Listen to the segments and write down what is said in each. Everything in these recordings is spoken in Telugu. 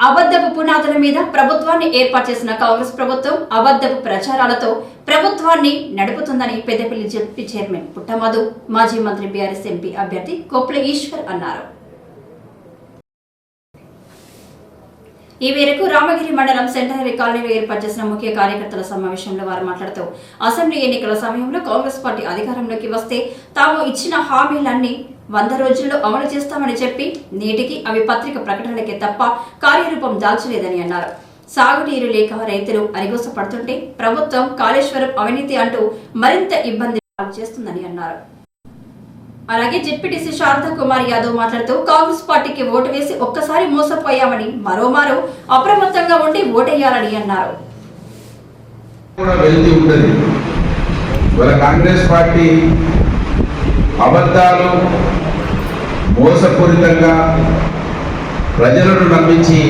అబద్ధపు పునాదుల మీద ప్రభుత్వాన్ని ఏర్పాటు చేసిన కాంగ్రెస్ ప్రభుత్వం అబద్ధపు ప్రచారాలతో ప్రభుత్వాన్ని నడుపుతుందని పెద్దపల్లి జెడ్పీ చైర్మన్ పుట్టమధు మాజీ మంత్రి బీఆర్ఎస్ ఎంపీ అభ్యర్థి కొప్పుల ఈశ్వర్ అన్నారు. ఈ మేరకు రామగిరి మండలం సెంటనరీ కాలనీలో ఏర్పాటు చేసిన ముఖ్య కార్యకర్తల సమావేశంలో వారు మాట్లాడుతూ అసెంబ్లీ ఎన్నికల సమయంలో కాంగ్రెస్ పార్టీ అధికారంలోకి వస్తే తాము ఇచ్చిన హామీలన్నీ వంద రోజుల్లో అమలు చేస్తామని చెప్పి నేటికి అవి పత్రిక ప్రకటనలకే తప్ప కార్యరూపం దాల్చలేదని అన్నారు. సాగునీరు లేక రైతులు అరిగోసపడుతుంటే ప్రభుత్వం కాళేశ్వరం అవినీతి అంటూ మరింత ఇబ్బంది చేస్తుందని అన్నారు. అలాగే జెడ్పీటీసీ శారదా కుమార్ యాదవ్ మాట్లాడుతూ కాంగ్రెస్ పార్టీకి ఓటు వేసి ఒక్కసారి మోసపోయామని మరోమారు అప్రమత్తంగా ఉండి ఓటేయాలని అన్నారు. కూడా ఉంటుంది కాంగ్రెస్ పార్టీ అబద్ధాలు మోసపూరితంగా ప్రజలను నమ్మించి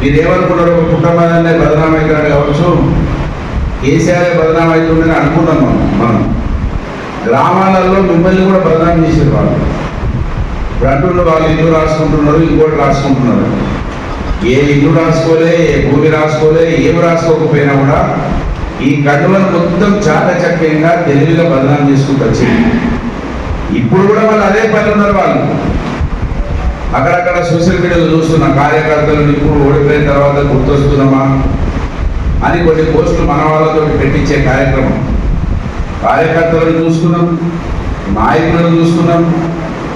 మీరేమనుకున్నారు ఒక కుటుంబాన్ని బదనాం అవుతున్నాడు కావచ్చు కేసీఆర్ బదనాం అవుతుందని అనుకున్నాం మనం. మనం గ్రామాలలో మిమ్మల్ని కూడా బదనాం చేసారు వాళ్ళు. ఇప్పుడు అంటున్న వాళ్ళు ఇల్లు రాసుకుంటున్నారు ఇంకోటి రాసుకుంటున్నారు. ఏ ఇల్లు రాసుకోలే ఏ భూమి రాసుకోలే ఏమి రాసుకోకపోయినా కూడా ఈ కథలను మొత్తం చాకచక్యంగా తెలివిగా బదనాం చేసుకుంటూ వచ్చింది. ఇప్పుడు కూడా వాళ్ళు అదే పని ఉన్నారు వాళ్ళు. అక్కడక్కడ సోషల్ మీడియాలో చూస్తున్న కార్యకర్తలు ఇప్పుడు ఓడిపోయిన తర్వాత గుర్తొస్తున్నామా? అని కొన్ని పోస్టులు మన వాళ్ళతో పెట్టించే కార్యక్రమం. కార్యకర్తలను చూసుకున్నాం నాయకులను చూసుకున్నాం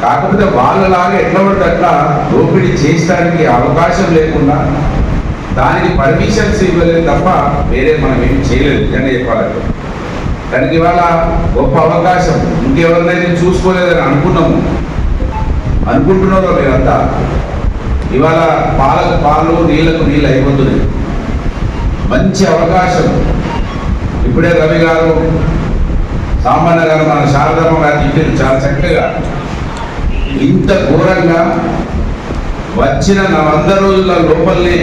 కాకపోతే వాళ్ళలాగా ఎట్లా పడితే అట్లా దోపిడీ చేయడానికి అవకాశం లేకుండా దానికి పర్మిషన్స్ ఇవ్వలేదు తప్ప వేరే మనం ఏం చేయలేదు నిజంగా చెప్పాలంటే. దానికి ఇవాళ గొప్ప అవకాశం. ఇంకెవరినైతే చూసుకోలేదని అనుకున్నాము అనుకుంటున్నారో మీరంతా ఇవాళ పాలకు పాలు నీళ్ళకు నీళ్ళు అయిపోతున్నాయి. మంచి అవకాశం. ఇప్పుడే రవి గారు సామాన్య గారు మన శారదమ్మ గారు ఇచ్చారు చాలా చక్కగా. ఇంత ఘోరంగా వచ్చిన నా వంద రోజుల లోపలనే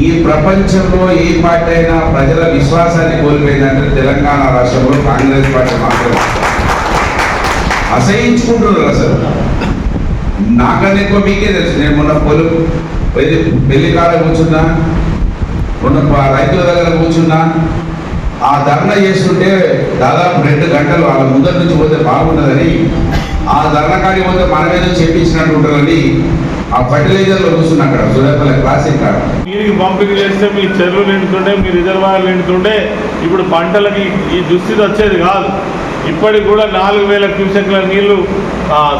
ఈ ప్రపంచంలో ఏ పార్టీ అయినా ప్రజల విశ్వాసాన్ని కోల్పోయిందంటే తెలంగాణ రాష్ట్రంలో కాంగ్రెస్ పార్టీ మాత్రమే. అసహించుకుంటున్నారు అసలు. నాకన్నా ఎక్కువ మీకే తెలుసు. నేను మొన్న పొలు పెళ్ళి పెళ్ళి కాడ కూర్చున్నా మొన్న రైతుల దగ్గర కూర్చున్నా. ఆ ధర్నా చేస్తుంటే దాదాపు రెండు గంటలు వాళ్ళ ముందర నుంచి పోతే బాగుంటుందని ఆ ధర్నా కాడికి పోతే మనమేదో చెప్పించినట్టు ఉంటుందని ఆ ఫర్టిలైజర్లో కూర్చున్నా అక్కడ సూర్యాపల్లి క్లాసిక్ కాడ. నీరు పంపిణీ చేస్తే మీ చెరువులు నిండుతుండే మీ రిజర్వాయర్లు నిండుతుండే ఇప్పుడు పంటలకి ఈ దుస్థితి వచ్చేది కాదు. ఇప్పటికి కూడా నాలుగు వేల క్యూసెక్ల నీళ్ళు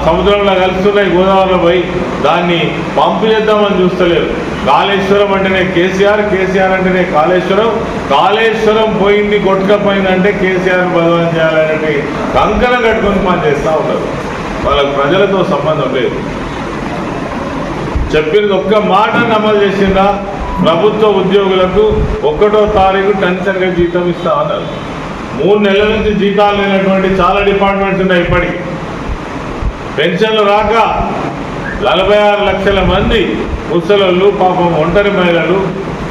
సముద్రంలో కలుస్తున్నాయి గోదావరిలో పోయి. దాన్ని పంపు చేద్దామని చూస్తలేరు. కాళేశ్వరం అంటేనే కేసీఆర్ కేసీఆర్ అంటేనే కాళేశ్వరం. కాళేశ్వరం పోయింది కొట్టుకపోయిందంటే కేసీఆర్ భగవాన్ చేయాలనే కంకణం కట్టుకొని పనిచేస్తూ ఉంటారు వాళ్ళకు ప్రజలతో సంబంధం లేదు. చెప్పింది ఒక్క మాట అమలు చేసిందా ప్రభుత్వ ఉద్యోగులకు ఒకటో తారీఖు టెన్షన్గా జీతం ఇస్తా అన్నారు. మూడు నెలల నుంచి జీతాలు లేనటువంటి చాలా డిపార్ట్మెంట్స్ ఉన్నాయి ఇప్పటికి. పెన్షన్లు రాక నలభై ఆరు లక్షల మంది ముసలోళ్ళు పాపం ఒంటరి మహిళలు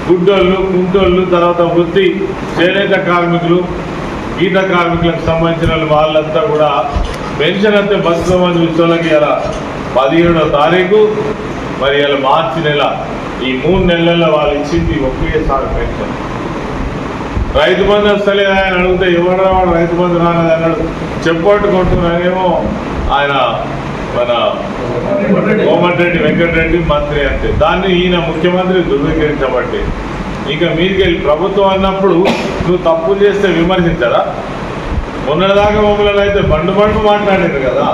గుడ్డోళ్ళు కుంటోళ్ళు తర్వాత వృత్తి చేనేత కార్మికులు గీత కార్మికులకు సంబంధించిన వాళ్ళంతా కూడా పెన్షన్ అంతే బతుకమని చూసేవాళ్ళకి ఇలా పదిహేడో తారీఖు. మరి ఇలా మార్చి నెల ఈ మూడు నెలల్లో వాళ్ళు ఇచ్చింది ఒకేసారి పెన్షన్. రైతు బంధు వస్తలేదా ఆయన అడిగితే ఎవరు వాడు రైతు బంధు రాలేదు అన్నాడు. చెప్పట్టుకుంటున్నానేమో ఆయన మన కోమటిరెడ్డి వెంకటరెడ్డి మంత్రి అంతే దాన్ని ఈయన ముఖ్యమంత్రి ధృవీకరించబట్టి. ఇక మీదికెళ్ళి ప్రభుత్వం అన్నప్పుడు నువ్వు తప్పులు చేస్తే విమర్శించరా? మొన్నటిదాకా మమ్మల్ని అయితే బండు బండు మాట్లాడారు కదా.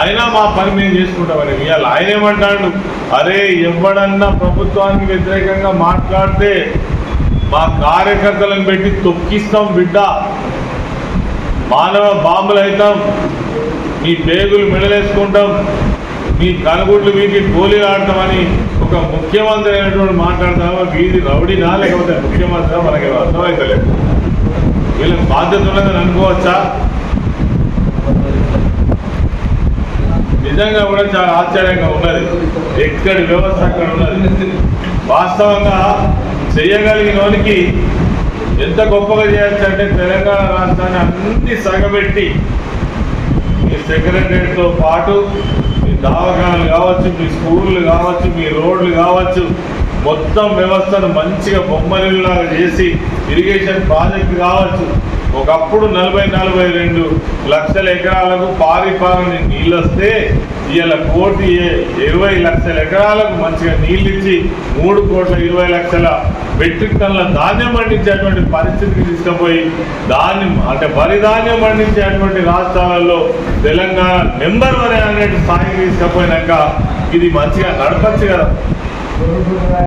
అయినా మా పని మేము చేసుకుంటామని ఇవాళ ఆయన ఏమంటాడు? అరే ఎవడన్నా ప్రభుత్వానికి వ్యతిరేకంగా మాట్లాడితే మా కార్యకర్తలను పెట్టి తొక్కిస్తాం బిడ్డ. మానవ బాంబులు అవుతాం. మీ పేగులు మెడలేసుకుంటాం. మీ కనుగుడ్లు వీటి గోళీలు ఆడతామని ఒక ముఖ్యమంత్రి అయినటువంటి మాట్లాడతామా వీధి రౌడీనా? లేకపోతే ముఖ్యమంత్రి మనకి అర్థమైతలేదు. వీళ్ళకి బాధ్యత ఉన్నదని అనుకోవచ్చా? నిజంగా కూడా చాలా ఆశ్చర్యంగా ఉన్నది. ఎక్కడి వ్యవస్థ అక్కడ ఉన్నది? వాస్తవంగా చేయగలిగినోనికి ఎంత గొప్పగా చేయొచ్చు అంటే తెలంగాణ రాష్ట్రాన్ని అన్ని సగబెట్టి మీ సెక్రటరీతో పాటు మీ దవాఖానాలు కావచ్చు మీ స్కూళ్ళు కావచ్చు మీ రోడ్లు కావచ్చు మొత్తం వ్యవస్థను మంచిగా బొమ్మరిల్లాగా చేసి ఇరిగేషన్ ప్రాజెక్ట్ కావచ్చు. ఒకప్పుడు నలభై నలభై రెండు లక్షల ఎకరాలకు పారిపాలని నీళ్ళు వస్తే ఇలా కోటి ఇరవై లక్షల ఎకరాలకు మంచిగా నీళ్ళు ఇచ్చి మూడు కోట్ల ఇరవై లక్షల మెట్రిక్ టన్నుల ధాన్యం పండించేటువంటి పరిస్థితికి తీసుకుపోయి దాన్ని అంటే వరి ధాన్యం పండించేటువంటి రాష్ట్రాలలో తెలంగాణ నెంబర్ వన్ అనే స్థాయికి తీసుకుపోయినాక ఇది మంచిగా నడపచ్చు కదా.